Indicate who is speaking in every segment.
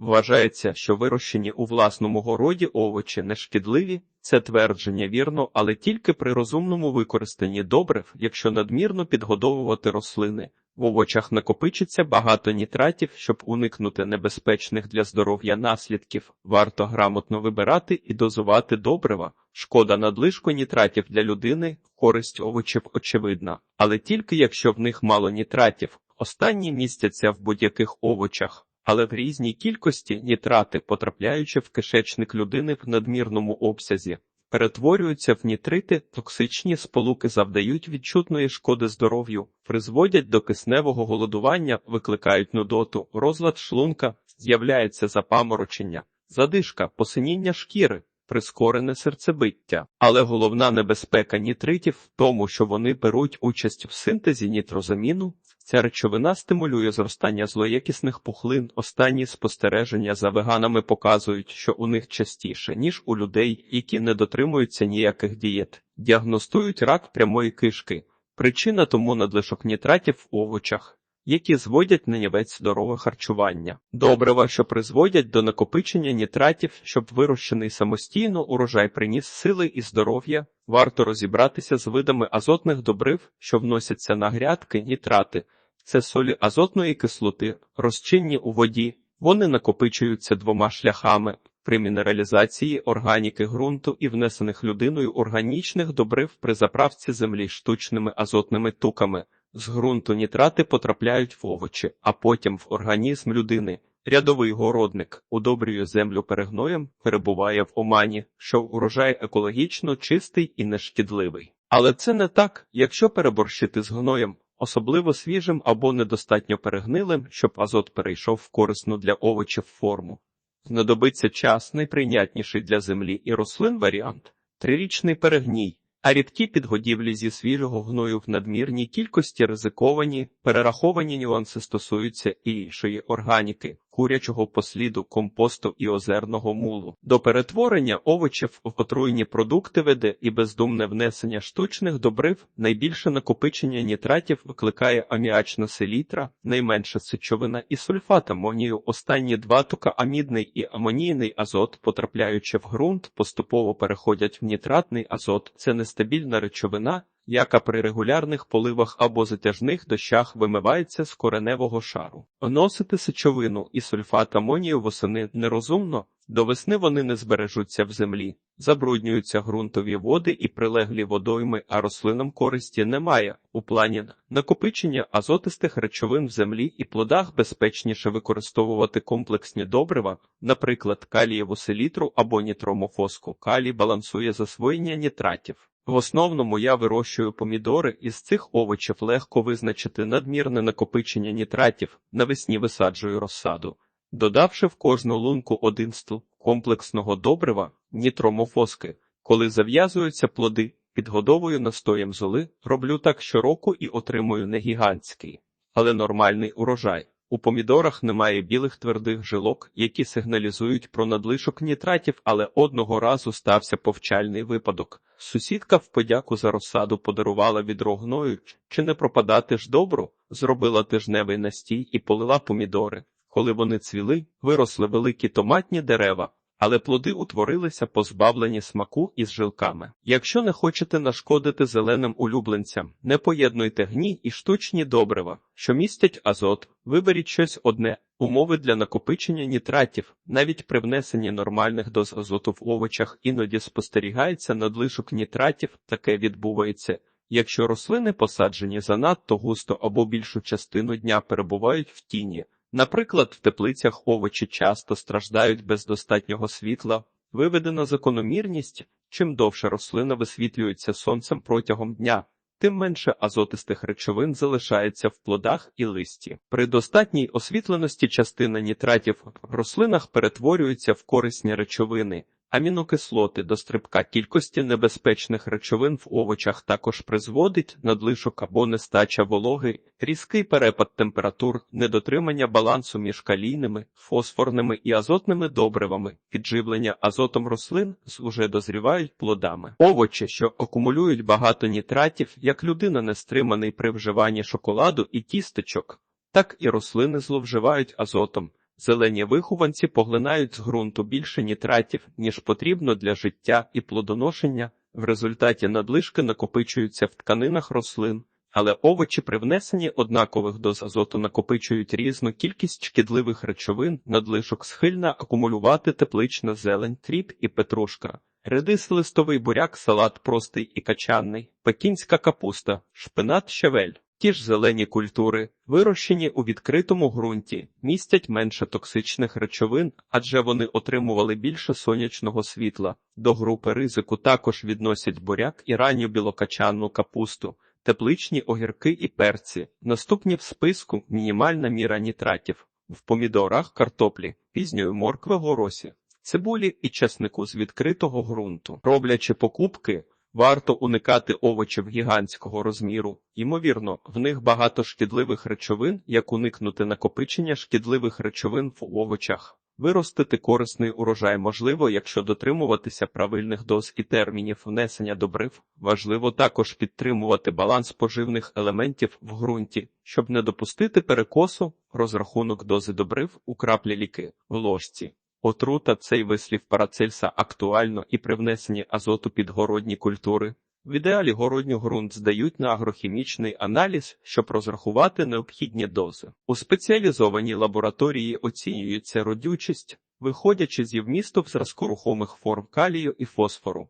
Speaker 1: Вважається, що вирощені у власному городі овочі не шкідливі. Це твердження вірно, але тільки при розумному використанні добрив, якщо надмірно підгодовувати рослини. В овочах накопичиться багато нітратів, щоб уникнути небезпечних для здоров'я наслідків. Варто грамотно вибирати і дозувати добрива. Шкода надлишку нітратів для людини, користь овочів очевидна, але тільки якщо в них мало нітратів. Останні містяться в будь-яких овочах, але в різній кількості нітрати, потрапляючи в кишечник людини в надмірному обсязі, перетворюються в нітрити, токсичні сполуки завдають відчутної шкоди здоров'ю, призводять до кисневого голодування, викликають нудоту, розлад шлунка, з'являється запаморочення, задишка, посиніння шкіри. Прискорене серцебиття, але головна небезпека нітритів в тому, що вони беруть участь в синтезі нітрозаміну. Ця речовина стимулює зростання злоякісних пухлин. Останні спостереження за веганами показують, що у них частіше, ніж у людей, які не дотримуються ніяких дієт, діагностують рак прямої кишки. Причина тому надлишок нітратів в овочах, які зводять на нівець здорове харчування. Добрива, що призводять до накопичення нітратів, щоб вирощений самостійно урожай приніс сили і здоров'я. Варто розібратися з видами азотних добрив, що вносяться на грядки, нітрати. Це солі азотної кислоти, розчинні у воді. Вони накопичуються двома шляхами при мінералізації органіки ґрунту і внесених людиною органічних добрив при заправці землі штучними азотними туками. З ґрунту нітрати потрапляють в овочі, а потім в організм людини. Рядовий городник удобрює землю перегноєм, перебуває в омані, що урожай екологічно чистий і нешкідливий. Але це не так, якщо переборщити з гноєм, особливо свіжим або недостатньо перегнилим, щоб азот перейшов в корисну для овочів форму. Знадобиться час найприйнятніший для землі і рослин варіант трирічний перегній. А рідкі підгодівлі зі свіжого гною в надмірній кількості ризиковані, перераховані нюанси стосуються і іншої органіки, курячого посліду, компосту і озерного мулу. До перетворення овочів в отруйні продукти веде і бездумне внесення штучних добрив, найбільше накопичення нітратів викликає аміачна селітра, найменша сечовина і сульфат амонію. Останні два токоамідний і амонійний азот, потрапляючи в ґрунт, поступово переходять в нітратний азот. Це нестабільна речовина, яка при регулярних поливах або затяжних дощах вимивається з кореневого шару. Вносити сечовину і сульфат амонію восени нерозумно, до весни вони не збережуться в землі, забруднюються ґрунтові води і прилеглі водойми, а рослинам користі немає. У плані накопичення азотистих речовин в землі і плодах безпечніше використовувати комплексні добрива, наприклад, калієву селітру або нітромофоску. Калій балансує засвоєння нітратів. В основному я вирощую помідори, із цих овочів легко визначити надмірне накопичення нітратів, навесні висаджую розсаду. Додавши в кожну лунку один стул комплексного добрива, нітромофоски, коли зав'язуються плоди, підгодовую настоєм золи, роблю так щороку і отримую не гігантський, але нормальний урожай. У помідорах немає білих твердих жилок, які сигналізують про надлишок нітратів, але одного разу стався повчальний випадок. Сусідка в подяку за розсаду подарувала відро гною, чи не пропадати ж добру, зробила тижневий настій і полила помідори. Коли вони цвіли, виросли великі томатні дерева, але плоди утворилися позбавлені смаку із жилками. Якщо не хочете нашкодити зеленим улюбленцям, не поєднуйте гні і штучні добрива, що містять азот, виберіть щось одне, умови для накопичення нітратів, навіть при внесенні нормальних доз азоту в овочах іноді спостерігається надлишок нітратів, таке відбувається. Якщо рослини посаджені занадто густо або більшу частину дня перебувають в тіні, Наприклад, в теплицях овочі часто страждають без достатнього світла, виведена закономірність, чим довше рослина висвітлюється сонцем протягом дня, тим менше азотистих речовин залишається в плодах і листі. При достатній освітленості частина нітратів в рослинах перетворюється в корисні речовини. Амінокислоти до стрибка кількості небезпечних речовин в овочах також призводить надлишок або нестача вологи, різкий перепад температур, недотримання балансу між калійними, фосфорними і азотними добривами, підживлення азотом рослин з уже дозрівають плодами. Овочі, що акумулюють багато нітратів, як людина не стриманий при вживанні шоколаду і тістечок, так і рослини зловживають азотом Зелені вихованці поглинають з ґрунту більше нітратів, ніж потрібно для життя і плодоношення. В результаті надлишки накопичуються в тканинах рослин, але овочі при внесенні однакових доз азоту накопичують різну кількість шкідливих речовин, надлишок схильна акумулювати теплична зелень, тріп і петрушка. Редис, листовий буряк, салат простий і качанний, пекінська капуста, шпинат, щавель. Ті ж зелені культури, вирощені у відкритому ґрунті, містять менше токсичних речовин, адже вони отримували більше сонячного світла. До групи ризику також відносять буряк і ранню білокачанну капусту, тепличні огірки і перці. Наступні в списку мінімальна міра нітратів в помідорах, картоплі, пізньої моркви, горосі, цибулі і чеснику з відкритого ґрунту. Роблячи покупки, Варто уникати овочів гігантського розміру. Ймовірно, в них багато шкідливих речовин, як уникнути накопичення шкідливих речовин в овочах. Виростити корисний урожай можливо, якщо дотримуватися правильних доз і термінів внесення добрив. Важливо також підтримувати баланс поживних елементів в ґрунті, щоб не допустити перекосу, розрахунок дози добрив у краплі ліки в ложці. Отрута цей вислів Парацельса актуально і при внесенні азоту під городні культури. В ідеалі городню ґрунт здають на агрохімічний аналіз, щоб розрахувати необхідні дози. У спеціалізованій лабораторії оцінюється родючість, виходячи зі вмісту в зразку рухомих форм калію і фосфору.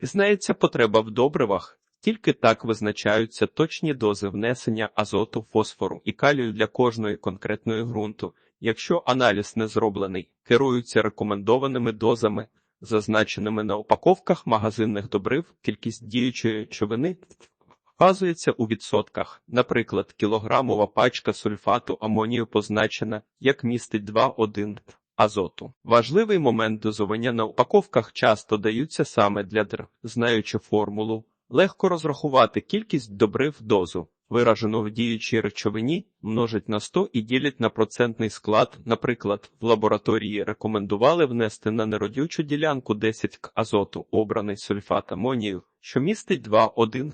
Speaker 1: Знається потреба в добривах, тільки так визначаються точні дози внесення азоту, фосфору і калію для кожної конкретної ґрунту. Якщо аналіз не зроблений, керуються рекомендованими дозами, зазначеними на упаковках магазинних добрив, кількість діючої речовини вказується у відсотках. Наприклад, кілограмова пачка сульфату амонію позначена, як містить 2,1 азоту. Важливий момент дозування на упаковках часто даються саме для др, знаючи формулу. Легко розрахувати кількість добрив дозу виражену в діючій речовині, множать на 100 і ділять на процентний склад. Наприклад, в лабораторії рекомендували внести на неродючу ділянку 10 к азоту, обраний сульфат амонію, що містить 2,1.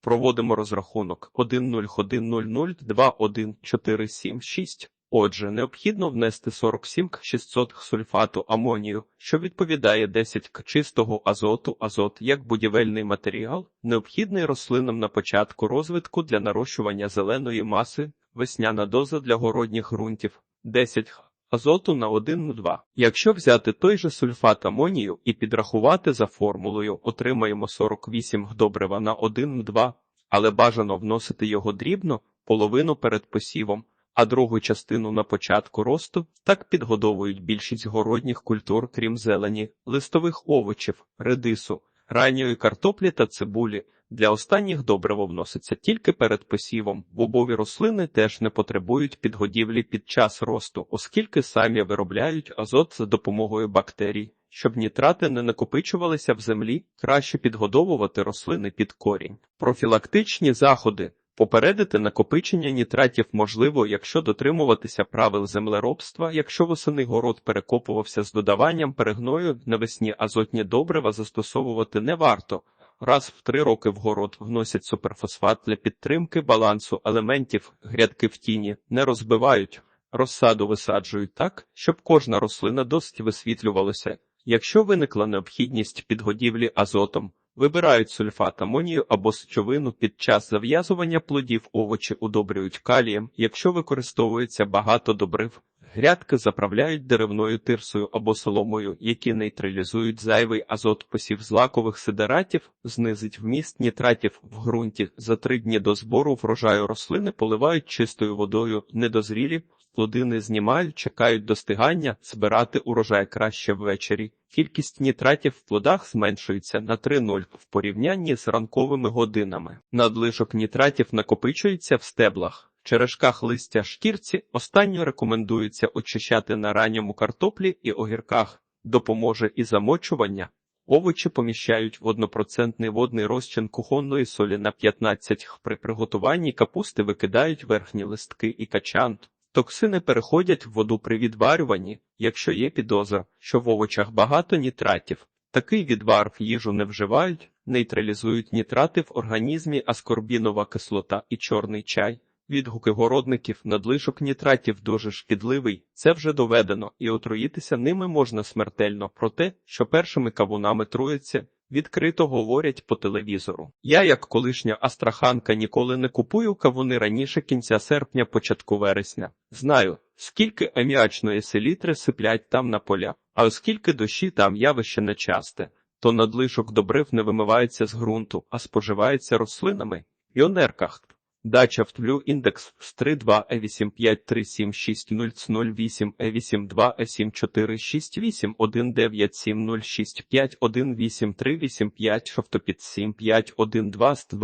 Speaker 1: Проводимо розрахунок 1,0,1,0,2,1,4,7,6. Отже, необхідно внести 47 к 600 сульфату амонію, що відповідає 10 к чистого азоту. Азот як будівельний матеріал, необхідний рослинам на початку розвитку для нарощування зеленої маси, весняна доза для городніх ґрунтів 10 х. Азоту на 1,2. Якщо взяти той же сульфат амонію і підрахувати за формулою, отримаємо 48 добрива на 1,2, але бажано вносити його дрібно, половину перед посівом а другу частину на початку росту так підгодовують більшість городніх культур, крім зелені, листових овочів, редису, ранньої картоплі та цибулі. Для останніх добриво вноситься тільки перед посівом. Бобові рослини теж не потребують підгодівлі під час росту, оскільки самі виробляють азот за допомогою бактерій. Щоб нітрати не накопичувалися в землі, краще підгодовувати рослини під корінь. Профілактичні заходи Попередити накопичення нітратів можливо, якщо дотримуватися правил землеробства, якщо восени город перекопувався з додаванням перегною навесні азотні добрива застосовувати не варто. Раз в три роки в город вносять суперфосфат для підтримки балансу елементів, грядки в тіні не розбивають, розсаду висаджують так, щоб кожна рослина досить висвітлювалася. Якщо виникла необхідність підгодівлі азотом, Вибирають сульфат амонію або сечовину під час зав'язування плодів овочі удобрюють калієм, якщо використовується багато добрив. Грядки заправляють деревною тирсою або соломою, які нейтралізують зайвий азот посів злакових сидератів, знизить вміст нітратів в ґрунті. За три дні до збору врожаю рослини поливають чистою водою, недозрілі, плоди не знімають, чекають достигання, збирати урожай краще ввечері. Кількість нітратів в плодах зменшується на 3,0 в порівнянні з ранковими годинами. Надлишок нітратів накопичується в стеблах. Черешках листя шкірці останньо рекомендується очищати на ранньому картоплі і огірках, допоможе і замочування. Овочі поміщають в однопроцентний водний розчин кухонної солі на 15 х. При приготуванні капусти викидають верхні листки і качан. Токсини переходять в воду при відварюванні, якщо є підозра, що в овочах багато нітратів. Такий відвар в їжу не вживають, нейтралізують нітрати в організмі аскорбінова кислота і чорний чай. Відгуки городників надлишок нітратів дуже шкідливий, це вже доведено, і отруїтися ними можна смертельно. Про те, що першими кавунами труяться, відкрито говорять по телевізору. Я, як колишня астраханка, ніколи не купую кавуни раніше кінця серпня, початку вересня. Знаю, скільки аміачної селітри сиплять там на поля, а оскільки дощі там явище нечасте, то надлишок добрив не вимивається з ґрунту, а споживається рослинами. Іонерках. Дача втлю індекс з 32 е 8537608 е 82 е 7468 19706518385 шовтопід 751220.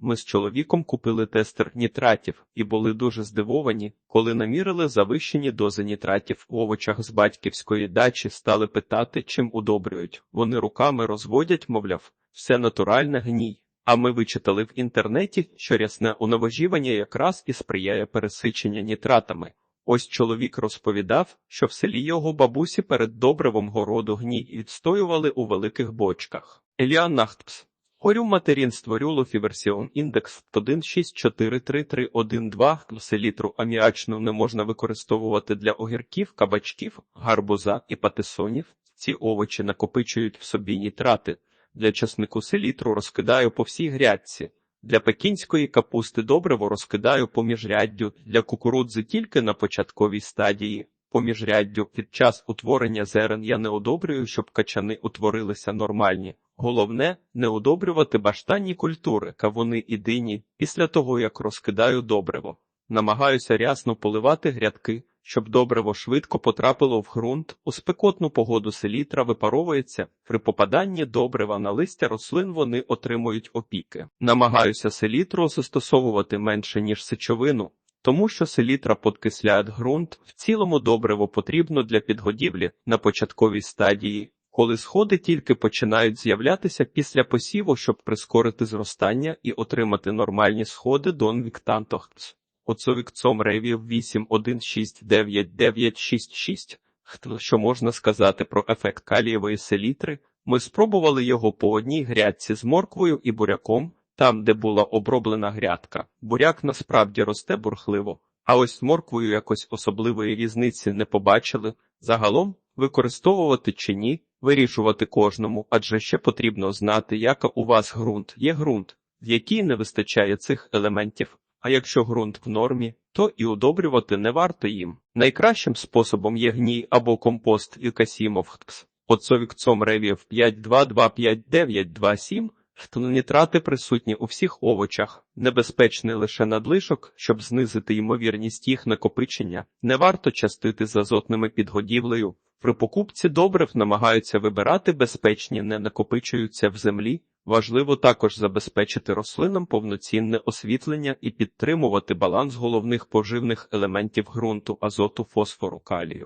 Speaker 1: Ми з чоловіком купили тестер нітратів і були дуже здивовані, коли намірили завищені дози нітратів в овочах з батьківської дачі, стали питати, чим удобрюють. Вони руками розводять, мовляв, все натуральне гній. А ми вичитали в інтернеті, що рясне унавожівання якраз і сприяє пересичення нітратами. Ось чоловік розповідав, що в селі його бабусі перед добривом городу гній відстоювали у великих бочках. Еліан Нахтпс. Хорю материнство рюло фіверсіон індекс 1643312 селітру аміачну не можна використовувати для огірків, кабачків, гарбуза і патисонів. Ці овочі накопичують в собі нітрати. Для часнику селітру розкидаю по всій грядці. Для пекінської капусти добриво розкидаю по міжряддю, для кукурудзи тільки на початковій стадії. По міжряддю під час утворення зерен я не одобрюю, щоб качани утворилися нормальні. Головне не одобрювати баштанні культури, кавуни і дині після того, як розкидаю добриво. Намагаюся рясно поливати грядки, щоб добриво швидко потрапило в ґрунт. У спекотну погоду селітра випаровується. При попаданні добрива на листя рослин вони отримують опіки. Намагаюся селітру застосовувати менше, ніж сечовину, тому що селітра подкисляє ґрунт. В цілому добриво потрібно для підгодівлі на початковій стадії. Коли сходи тільки починають з'являтися після посіву, щоб прискорити зростання і отримати нормальні сходи Дон Віктантохц. Оцовікцом ревів 81699966. Хто що можна сказати про ефект калієвої селітри? Ми спробували його по одній грядці з морквою і буряком, там, де була оброблена грядка. Буряк насправді росте бурхливо, а ось з морквою якось особливої різниці не побачили. Загалом використовувати чи ні, вирішувати кожному, адже ще потрібно знати, яка у вас ґрунт. Є ґрунт, в якій не вистачає цих елементів. А якщо ґрунт в нормі, то і удобрювати не варто їм. Найкращим способом є гній або компост і касімовхтс. Оцовікцом ревів 5225927 Нітрати присутні у всіх овочах, небезпечний лише надлишок, щоб знизити ймовірність їх накопичення. Не варто частити з азотними підгодівлею. При покупці добрив намагаються вибирати безпечні, не накопичуються в землі. Важливо також забезпечити рослинам повноцінне освітлення і підтримувати баланс головних поживних елементів ґрунту азоту, фосфору, калію.